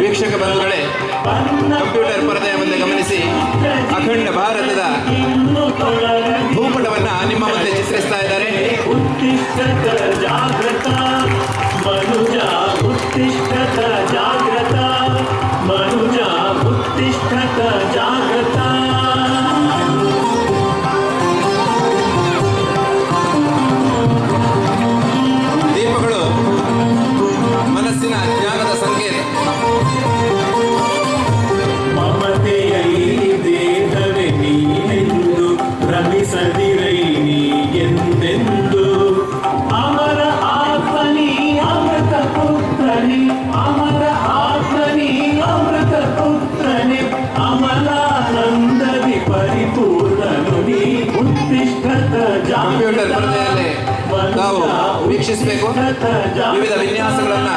ವೀಕ್ಷಕ ಬಂಧುಗಳೇ ಕಂಪ್ಯೂಟರ್ ಪರದೆಯ ಮುಂದೆ ಗಮನಿಸಿ ಅಖಂಡ ಭಾರತದ ಭೂಪಟವನ್ನ ನಿಮ್ಮ ಮುಂದೆ ಚಿತ್ರಿಸ್ತಾ ಇದ್ದಾರೆ. ದೀಪಗಳು ಮನಸ್ಸಿನ ಜ್ಞಾನದ ಸ್ಪರ್ಧೆಯಲ್ಲಿ ನಾವು ವೀಕ್ಷಿಸಬೇಕು. ವಿವಿಧ ವಿನ್ಯಾಸಗಳನ್ನು